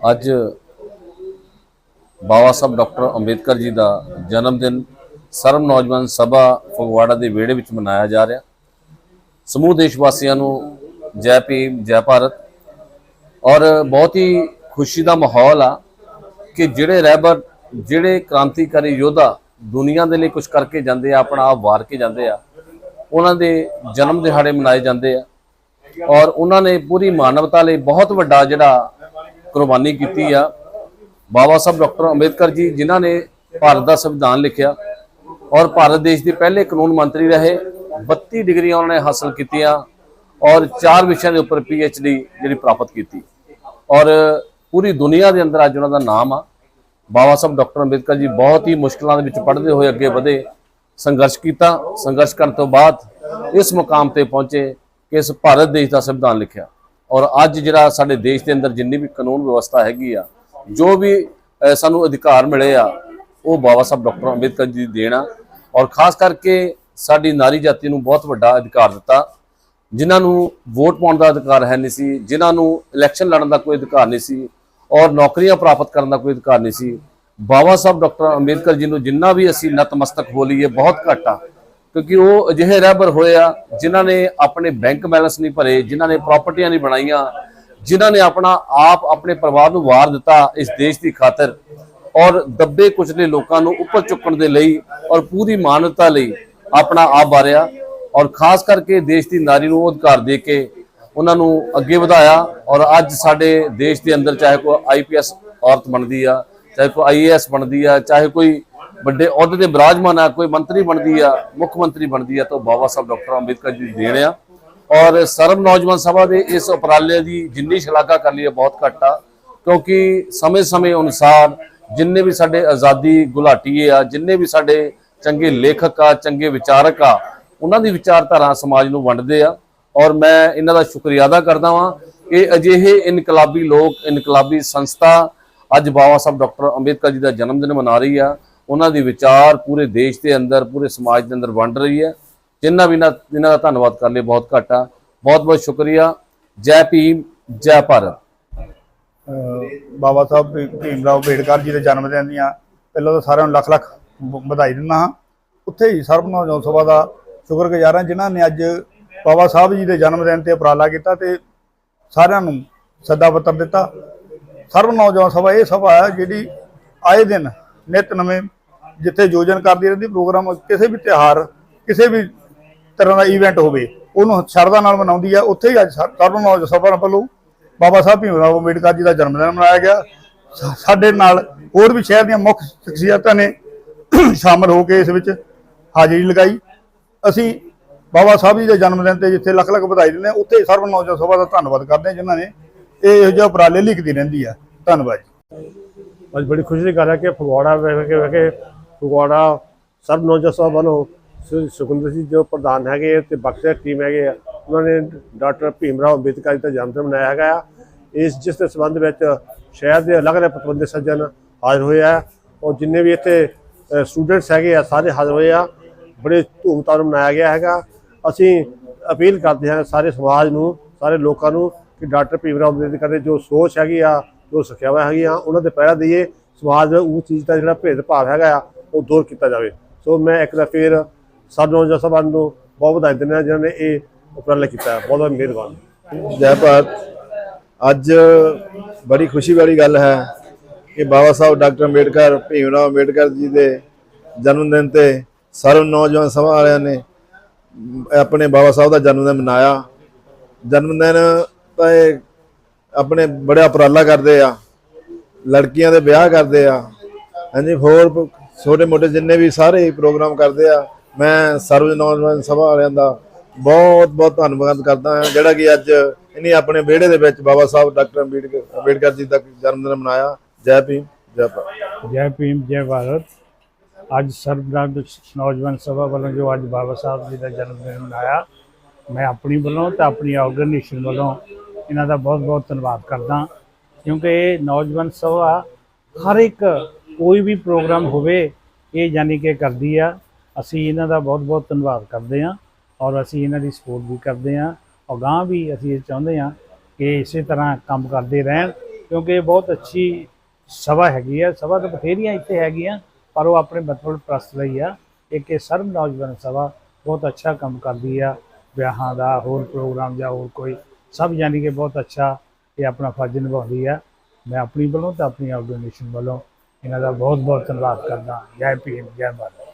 ਅੱਜ ਬਾਬਾ ਸਾਹਿਬ ਡਾਕਟਰ ਅੰਬੇਦਕਰ ਜੀ ਦਾ ਜਨਮ ਦਿਨ ਸਰਵ ਨੌਜਵਾਨ ਸਭਾ ਫਗਵਾੜਾ ਦੇ ਵਿਹੜੇ ਵਿੱਚ ਮਨਾਇਆ ਜਾ ਰਿਹਾ। ਸਮੂਹ ਦੇਸ਼ ਵਾਸੀਆਂ ਨੂੰ ਜੈ ਭੀਮ, ਜੈ ਭਾਰਤ। ਔਰ ਬਹੁਤ ਹੀ ਖੁਸ਼ੀ ਦਾ ਮਾਹੌਲ ਆ ਕਿ ਜਿਹੜੇ ਰਹਿਬਰ, ਜਿਹੜੇ ਕ੍ਰਾਂਤੀਕਾਰੀ ਯੋਧਾ ਦੁਨੀਆ ਦੇ ਲਈ ਕੁਝ ਕਰਕੇ ਜਾਂਦੇ ਆ, ਆਪਣਾ ਆਪ ਵਾਰ ਕੇ ਜਾਂਦੇ ਆ, ਉਹਨਾਂ ਦੇ ਜਨਮ ਦਿਹਾੜੇ ਮਨਾਏ ਜਾਂਦੇ ਆ। ਔਰ ਉਹਨਾਂ ਨੇ ਪੂਰੀ ਮਾਨਵਤਾ ਲਈ ਬਹੁਤ ਵੱਡਾ ਜਿਹੜਾ ਕੁਰਬਾਨੀ ਕੀਤੀ ਆ। ਬਾਬਾ ਸਾਹਿਬ ਡਾਕਟਰ ਅੰਬੇਦਕਰ ਜੀ, ਜਿਨ੍ਹਾਂ ਨੇ ਭਾਰਤ ਦਾ ਸੰਵਿਧਾਨ ਲਿਖਿਆ ਔਰ ਭਾਰਤ ਦੇਸ਼ ਦੇ ਪਹਿਲੇ ਕਾਨੂੰਨ ਮੰਤਰੀ ਰਹੇ 32 ਡਿਗਰੀਆਂ ਉਹਨਾਂ ਨੇ ਹਾਸਲ ਕੀਤੀਆਂ ਔਰ ਚਾਰ ਵਿਸ਼ਿਆਂ ਦੇ ਉੱਪਰ ਡੀ ਜਿਹੜੀ ਪ੍ਰਾਪਤ ਕੀਤੀ। ਔਰ ਪੂਰੀ ਦੁਨੀਆ ਦੇ ਅੰਦਰ ਅੱਜ ਉਹਨਾਂ ਦਾ ਨਾਮ ਆ। ਬਾਬਾ ਸਾਹਿਬ ਡਾਕਟਰ ਅੰਬੇਦਕਰ ਜੀ ਬਹੁਤ ਹੀ ਮੁਸ਼ਕਲਾਂ ਦੇ ਵਿੱਚ ਪੜ੍ਹਦੇ ਹੋਏ ਅੱਗੇ ਵਧੇ, ਸੰਘਰਸ਼ ਕੀਤਾ। ਸੰਘਰਸ਼ ਕਰਨ ਤੋਂ ਬਾਅਦ ਇਸ ਮੁਕਾਮ ਤੇ ਪਹੁੰਚੇ ਕਿ ਇਸ ਭਾਰਤ ਦੇਸ਼ ਦਾ ਸੰਵਿਧਾਨ ਲਿਖਿਆ। ਔਰ ਅੱਜ ਜਿਹੜਾ ਸਾਡੇ ਦੇਸ਼ ਦੇ ਅੰਦਰ ਜਿੰਨੀ ਵੀ ਕਾਨੂੰਨ ਵਿਵਸਥਾ ਹੈਗੀ ਆ, ਜੋ ਵੀ ਸਾਨੂੰ ਅਧਿਕਾਰ ਮਿਲੇ ਆ, ਉਹ ਬਾਬਾ ਸਾਹਿਬ ਡਾਕਟਰ ਅੰਬੇਦਕਰ ਜੀ ਦੀ ਦੇਣ ਆ। ਔਰ ਖਾਸ ਕਰਕੇ ਸਾਡੀ ਨਾਰੀ ਜਾਤੀ ਨੂੰ ਬਹੁਤ ਵੱਡਾ ਅਧਿਕਾਰ ਦਿੱਤਾ, ਜਿਨ੍ਹਾਂ ਨੂੰ ਵੋਟ ਪਾਉਣ ਦਾ ਅਧਿਕਾਰ ਹੈ ਨਹੀਂ ਸੀ, ਜਿਨ੍ਹਾਂ ਨੂੰ ਇਲੈਕਸ਼ਨ ਲੜਨ ਦਾ ਕੋਈ ਅਧਿਕਾਰ ਨਹੀਂ ਸੀ, ਔਰ ਨੌਕਰੀਆਂ ਪ੍ਰਾਪਤ ਕਰਨ ਦਾ ਕੋਈ ਅਧਿਕਾਰ ਨਹੀਂ ਸੀ। ਬਾਬਾ ਸਾਹਿਬ ਡਾਕਟਰ ਅੰਬੇਦਕਰ ਜੀ ਨੂੰ ਜਿੰਨਾ ਵੀ ਅਸੀਂ ਨਤਮਸਤਕ ਹੋ ਲਈਏ ਬਹੁਤ ਘੱਟ ਆ। ਕਿਉਂਕਿ ਉਹ ਅਜਿਹੇ ਰਹਿਬਰ ਹੋਏ ਆ, ਜਿਨ੍ਹਾਂ ਨੇ ਆਪਣੇ ਬੈਂਕ ਬੈਲੈਂਸ ਨਹੀਂ ਭਰੇ, ਜਿਨ੍ਹਾਂ ਨੇ ਪ੍ਰਾਪਰਟੀਆਂ ਨਹੀਂ ਬਣਾਈਆਂ, ਜਿਨ੍ਹਾਂ ਨੇ ਆਪਣਾ ਆਪ ਆਪਣੇ ਪਰਿਵਾਰ ਨੂੰ ਵਾਰ ਦਿੱਤਾ ਇਸ ਦੇਸ਼ ਦੀ ਖਾਤਰ ਔਰ ਦੱਬੇ ਕੁਚਲੇ ਲੋਕਾਂ ਨੂੰ ਉੱਪਰ ਚੁੱਕਣ ਦੇ ਲਈ ਔਰ ਪੂਰੀ ਮਾਨਵਤਾ ਲਈ ਆਪਣਾ ਆਪ ਵਾਰਿਆ ਔਰ ਖਾਸ ਕਰਕੇ ਦੇਸ਼ ਦੀ ਨਾਰੀ ਨੂੰ ਅਧਿਕਾਰ ਦੇ ਕੇ ਉਹਨਾਂ ਨੂੰ ਅੱਗੇ ਵਧਾਇਆ ਔਰ ਅੱਜ ਸਾਡੇ ਦੇਸ਼ ਦੇ ਅੰਦਰ ਚਾਹੇ ਕੋਈ ਆਈਪੀਐਸ ਔਰਤ ਬਣਦੀ ਆ, ਚਾਹੇ ਕੋਈ ਆਈਏਐਸ ਬਣਦੀ ਆ, ਚਾਹੇ ਕੋਈ ਵੱਡੇ ਅਹੁਦੇ ਤੇ ਬਿਰਾਜਮਾਨ ਆ, ਕੋਈ ਮੰਤਰੀ ਬਣਦੀ ਆ, ਮੁੱਖ ਮੰਤਰੀ ਬਣਦੀ ਆ, ਤਾਂ ਉਹ ਬਾਬਾ ਸਾਹਿਬ ਡਾਕਟਰ ਅੰਬੇਦਕਰ ਜੀ ਦੇਣ ਆ। ਔਰ ਸਰਬ ਨੌਜਵਾਨ ਸਭਾ ਦੇ ਇਸ ਉਪਰਾਲੇ ਦੀ ਜਿੰਨੀ ਸ਼ਲਾਘਾ ਕਰ ਲਈ ਹੈ ਬਹੁਤ ਘੱਟ ਆ। ਕਿਉਂਕਿ ਸਮੇਂ-ਸਮੇਂ ਅਨੁਸਾਰ ਜਿੰਨੇ ਵੀ ਸਾਡੇ ਆਜ਼ਾਦੀ ਗੁਲਾਟੀਏ ਆ, ਜਿੰਨੇ ਵੀ ਸਾਡੇ ਚੰਗੇ ਲੇਖਕ ਆ, ਚੰਗੇ ਵਿਚਾਰਕ ਆ, ਉਹਨਾਂ ਦੀ ਵਿਚਾਰਧਾਰਾ ਸਮਾਜ ਨੂੰ ਵੰਡਦੇ ਆ। ਔਰ ਮੈਂ ਇਹਨਾਂ ਦਾ ਸ਼ੁਕਰੀਆ ਅਦਾ ਕਰਦਾ ਵਾਂ ਕਿ ਅਜਿਹੇ ਇਨਕਲਾਬੀ ਲੋਕ, ਇਨਕਲਾਬੀ ਸੰਸਥਾ ਅੱਜ ਬਾਬਾ ਸਾਹਿਬ ਡਾਕਟਰ ਅੰਬੇਦਕਰ ਜੀ ਦਾ ਜਨਮ ਦਿਨ ਮਨਾ ਰਹੀ ਆ। ਉਹਨਾਂ ਦੀ ਵਿਚਾਰ ਪੂਰੇ ਦੇਸ਼ ਦੇ ਅੰਦਰ, ਪੂਰੇ ਸਮਾਜ ਦੇ ਅੰਦਰ ਵੰਡ ਰਹੀ ਹੈ। ਜਿਨ੍ਹਾਂ ਵੀ ਨਾ ਇਹਨਾਂ ਦਾ ਧੰਨਵਾਦ ਕਰ ਲਈ ਬਹੁਤ ਘੱਟ ਆ। ਬਹੁਤ ਬਹੁਤ ਸ਼ੁਕਰੀਆ। ਜੈ ਭੀਮ, ਜੈ ਭਾਰਤ। ਬਾਬਾ ਸਾਹਿਬ ਭੀਮ ਰਾਓ ਅੰਬੇਡਕਰ ਜੀ ਦੇ ਜਨਮ ਦਿਨ ਦੀਆਂ ਪਹਿਲਾਂ ਤਾਂ ਸਾਰਿਆਂ ਨੂੰ ਲੱਖ ਲੱਖ ਵਧਾਈ ਦਿੰਦਾ ਹਾਂ। ਉੱਥੇ ਹੀ ਸਰਬ ਨੌਜਵਾਨ ਸਭਾ ਦਾ ਸ਼ੁਕਰਗੁਜ਼ਾਰ ਹਾਂ ਜਿਨ੍ਹਾਂ ਨੇ ਅੱਜ ਬਾਬਾ ਸਾਹਿਬ ਜੀ ਦੇ ਜਨਮ ਦਿਨ ਤੇ ਉਪਰਾਲਾ ਕੀਤਾ ਤੇ ਸਾਰਿਆਂ ਨੂੰ ਸੱਦਾ ਪੱਤਰ ਦਿੱਤਾ। ਸਰਬ ਨੌਜਵਾਨ ਸਭਾ ਇਹ ਸਭਾ ਹੈ ਜਿਹੜੀ ਆਏ ਦਿਨ ਨਿਤ ਨਵੇਂ ਜਿੱਥੇ ਯੋਜਨ ਕਰਦੀ ਰਹਿੰਦੀ, ਪ੍ਰੋਗਰਾਮ, ਕਿਸੇ ਵੀ ਤਿਉਹਾਰ, ਕਿਸੇ ਵੀ ਤਰ੍ਹਾਂ ਦਾ ਇਵੈਂਟ ਹੋਵੇ, ਉਹਨੂੰ ਸ਼ਰਧਾ ਨਾਲ ਮਨਾਉਂਦੀ ਆ। ਉੱਥੇ ਹੀ ਅੱਜ ਸਰ- ਸਰਬ ਨੌਜਵਾਨ ਸਭਾ ਵੱਲੋਂ ਬਾਬਾ ਸਾਹਿਬ ਭੀਮ ਰਾਓ ਅੰਬੇਡਕਰ ਜੀ ਦਾ ਜਨਮ ਦਿਨ ਮਨਾਇਆ ਗਿਆ। ਸਾਡੇ ਨਾਲ ਹੋਰ ਵੀ ਸ਼ਹਿਰ ਦੀਆਂ ਮੁੱਖ ਸ਼ਖਸੀਅਤਾਂ ਨੇ ਸ਼ਾਮਲ ਹੋ ਕੇ ਇਸ ਵਿੱਚ ਹਾਜ਼ਰੀ ਲਗਾਈ। ਅਸੀਂ ਬਾਬਾ ਸਾਹਿਬ ਜੀ ਦੇ ਜਨਮ ਦਿਨ ਤੇ ਜਿੱਥੇ ਲੱਖ ਲੱਖ ਵਧਾਈ ਦਿੰਦੇ ਹਾਂ, ਉੱਥੇ ਸਰਬ ਨੌਜਵਾਨ ਸਭਾ ਦਾ ਧੰਨਵਾਦ ਕਰਦੇ ਹਾਂ ਜਿਨ੍ਹਾਂ ਨੇ ਇਹ ਇਹੋ ਜਿਹੇ ਉਪਰਾਲੇ ਲਿਖਦੀ ਰਹਿੰਦੀ ਆ। ਧੰਨਵਾਦ ਜੀ। ਅੱਜ ਬੜੀ ਖੁਸ਼ੀ ਦੀ ਗੱਲ ਹੈ ਕਿ ਫਗਵਾੜਾ ਵਿਖੇ ਵਿਖੇ ਫਗਵਾੜਾ ਸਰਬ ਨੌਜਵਾਨ ਸਭਾ ਵੱਲੋਂ ਸੁ- ਸੁਖਿੰਦਰ ਸਿੰਘ ਜੋ ਪ੍ਰਧਾਨ ਹੈਗੇ ਤੇ ਬਖਸ਼ਰ ਟੀਮ ਹੈਗੇ ਆ, ਉਹਨਾਂ ਨੇ ਡਾਕਟਰ ਭੀਮ ਰਾਓ ਅੰਬੇਦਕਰ ਜੀ ਦਾ ਜਨਮ ਦਿਨ ਮਨਾਇਆ ਹੈਗਾ ਆ। ਇਸ ਜਿਸ ਦੇ ਸੰਬੰਧ ਵਿੱਚ ਸ਼ਹਿਰ ਦੇ ਅਲੱਗ ਅਲੱਗ ਪਤਵੰਤੇ ਸੱਜਣ ਹਾਜ਼ਰ ਹੋਏ ਆ ਔਰ ਜਿੰਨੇ ਵੀ ਇੱਥੇ ਸਟੂਡੈਂਟਸ ਹੈਗੇ ਆ, ਸਾਰੇ ਹਾਜ਼ਰ ਹੋਏ ਆ ਬੜੇ ਧੂਮਧਾਮ ਨਾਲ ਮਨਾਇਆ ਗਿਆ ਹੈਗਾ ਅਸੀਂ ਅਪੀਲ ਕਰਦੇ ਹਾਂ ਸਾਰੇ ਸਮਾਜ ਨੂੰ, ਸਾਰੇ ਲੋਕਾਂ ਨੂੰ ਕਿ ਡਾਕਟਰ ਭੀਮ ਰਾਓ ਅੰਬੇਦਕਰ ਦੀ ਜੋ ਸੋਚ ਹੈਗੀ ਆ, ਜੋ ਸਿੱਖਿਆਵਾਂ ਹੈਗੀਆਂ, ਉਹਨਾਂ ਦੇ ਪਹਿਰਾ ਦਈਏ ਸਮਾਜ ਦਾ ਉਹ ਚੀਜ਼ ਦਾ ਜਿਹੜਾ ਭੇਦਭਾਵ ਹੈਗਾ ਆ ਉਹ ਦੂਰ ਕੀਤਾ ਜਾਵੇ। ਸੋ ਮੈਂ ਇੱਕ ਵਾਰ ਫਿਰ ਸਾਡੇ ਨੌਜਵਾਨ ਸਭਾ ਨੂੰ ਬਹੁਤ ਵਧਾਈ ਦਿੰਦਾ ਹਾਂ, ਜਿਨ੍ਹਾਂ ਨੇ ਇਹ ਉਪਰਾਲਾ ਕੀਤਾ ਬਹੁਤ ਬਹੁਤ ਮਿਹਰਬਾਨੀ। ਜੈ ਭਾਰਤ। ਅੱਜ ਬੜੀ ਖੁਸ਼ੀ ਵਾਲੀ ਗੱਲ ਹੈ ਕਿ ਬਾਬਾ ਸਾਹਿਬ ਡਾਕਟਰ ਅੰਬੇਡਕਰ, ਭੀਮ ਰਾਓ ਅੰਬੇਡਕਰ ਜੀ ਦੇ ਜਨਮ ਦਿਨ ਤੇ ਸਰਵ ਨੌਜਵਾਨ ਸਭਾ ਵਾਲਿਆਂ ਨੇ ਆਪਣੇ ਬਾਬਾ ਸਾਹਿਬ ਦਾ ਜਨਮ ਦਿਨ ਮਨਾਇਆ। ਜਨਮ ਦਿਨ ਤਾਂ ਇਹ ਆਪਣੇ ਬੜਾ ਉਪਰਾਲਾ ਕਰਦੇ ਆ। ਲੜਕੀਆਂ ਦੇ ਵਿਆਹ ਕਰਦੇ ਆ। ਹਾਂਜੀ, ਹੋਰ ਛੋਟੇ ਮੋਟੇ ਜਿੰਨੇ ਵੀ ਸਾਰੇ ਪ੍ਰੋਗਰਾਮ ਕਰਦੇ ਆ, ਮੈਂ ਸਰਵ ਨੌਜਵਾਨ ਸਭਾ ਵਾਲਿਆਂ ਦਾ ਬਹੁਤ ਬਹੁਤ ਧੰਨਵਾਦ ਕਰਦਾ ਹਾਂ, ਜਿਹੜਾ ਕਿ ਅੱਜ ਇਹਨੇ ਆਪਣੇ ਵਿਹੜੇ ਦੇ ਵਿੱਚ ਬਾਬਾ ਸਾਹਿਬ ਡਾਕਟਰ ਅੰਬੇਡਕਰ ਅੰਬੇਡਕਰ ਜੀ ਦਾ ਜਨਮ ਦਿਨ ਮਨਾਇਆ। ਜੈ ਭੀਮ, ਜੈ ਭਾਰਤ। ਜੈ ਭੀਮ, ਜੈ ਭਾਰਤ। ਅੱਜ ਸਰਬਰਾਜ ਨੌਜਵਾਨ ਸਭਾ ਵੱਲੋਂ ਜੋ ਅੱਜ ਬਾਬਾ ਸਾਹਿਬ ਜੀ ਦਾ ਜਨਮ ਦਿਨ ਮਨਾਇਆ, ਮੈਂ ਆਪਣੀ ਵੱਲੋਂ ਤੇ ਆਪਣੀ ਆਰਗੇਨਾਈਜੇਸ਼ਨ ਵੱਲੋਂ ਇਹਨਾਂ ਦਾ ਬਹੁਤ ਬਹੁਤ ਧੰਨਵਾਦ ਕਰਦਾ ਕਿਉਂਕਿ ਇਹ ਨੌਜਵਾਨ ਸਭਾ ਹਰ ਇੱਕ ਕੋਈ ਵੀ ਪ੍ਰੋਗਰਾਮ ਹੋਵੇ, ਇਹ ਯਾਨੀ ਕਿ ਕਰਦੀ ਆ। ਅਸੀਂ ਇਹਨਾਂ ਦਾ ਬਹੁਤ ਬਹੁਤ ਧੰਨਵਾਦ ਕਰਦੇ ਹਾਂ ਔਰ ਅਸੀਂ ਇਹਨਾਂ ਦੀ ਸਪੋਰਟ ਵੀ ਕਰਦੇ ਹਾਂ। ਅਗਾਂਹ ਵੀ ਅਸੀਂ ਇਹ ਚਾਹੁੰਦੇ ਹਾਂ ਕਿ ਇਸੇ ਤਰ੍ਹਾਂ ਕੰਮ ਕਰਦੇ ਰਹਿਣ, ਕਿਉਂਕਿ ਇਹ ਬਹੁਤ ਅੱਛੀ ਸਭਾ ਹੈਗੀ ਆ। ਸਭਾ ਤਾਂ ਬਥੇਰੀਆਂ ਇੱਥੇ ਹੈਗੀਆਂ, ਪਰ ਉਹ ਆਪਣੇ ਮਤਲਬ ਪ੍ਰਸਤ ਲਈ ਆ। ਇੱਕ ਇਹ ਸਰਬ ਨੌਜਵਾਨ ਸਭਾ ਬਹੁਤ ਅੱਛਾ ਕੰਮ ਕਰਦੀ ਆ। ਵਿਆਹਾਂ ਦਾ, ਹੋਰ ਪ੍ਰੋਗਰਾਮ ਜਾਂ ਹੋਰ ਕੋਈ, ਸਭ ਯਾਨੀ ਕਿ ਬਹੁਤ ਅੱਛਾ ਇਹ ਆਪਣਾ ਫਰਜ਼ ਨਿਭਾਉਂਦੀ ਆ। ਮੈਂ ਆਪਣੀ ਵੱਲੋਂ ਤੇ ਆਪਣੀ ਆਰਗੇਨਾਈਜੇਸ਼ਨ ਵੱਲੋਂ ਇਹਨਾਂ ਦਾ ਬਹੁਤ ਬਹੁਤ ਧੰਨਵਾਦ ਕਰਦਾ ਜੈ ਭੀਮ ਜੈ ਭਾਰਤ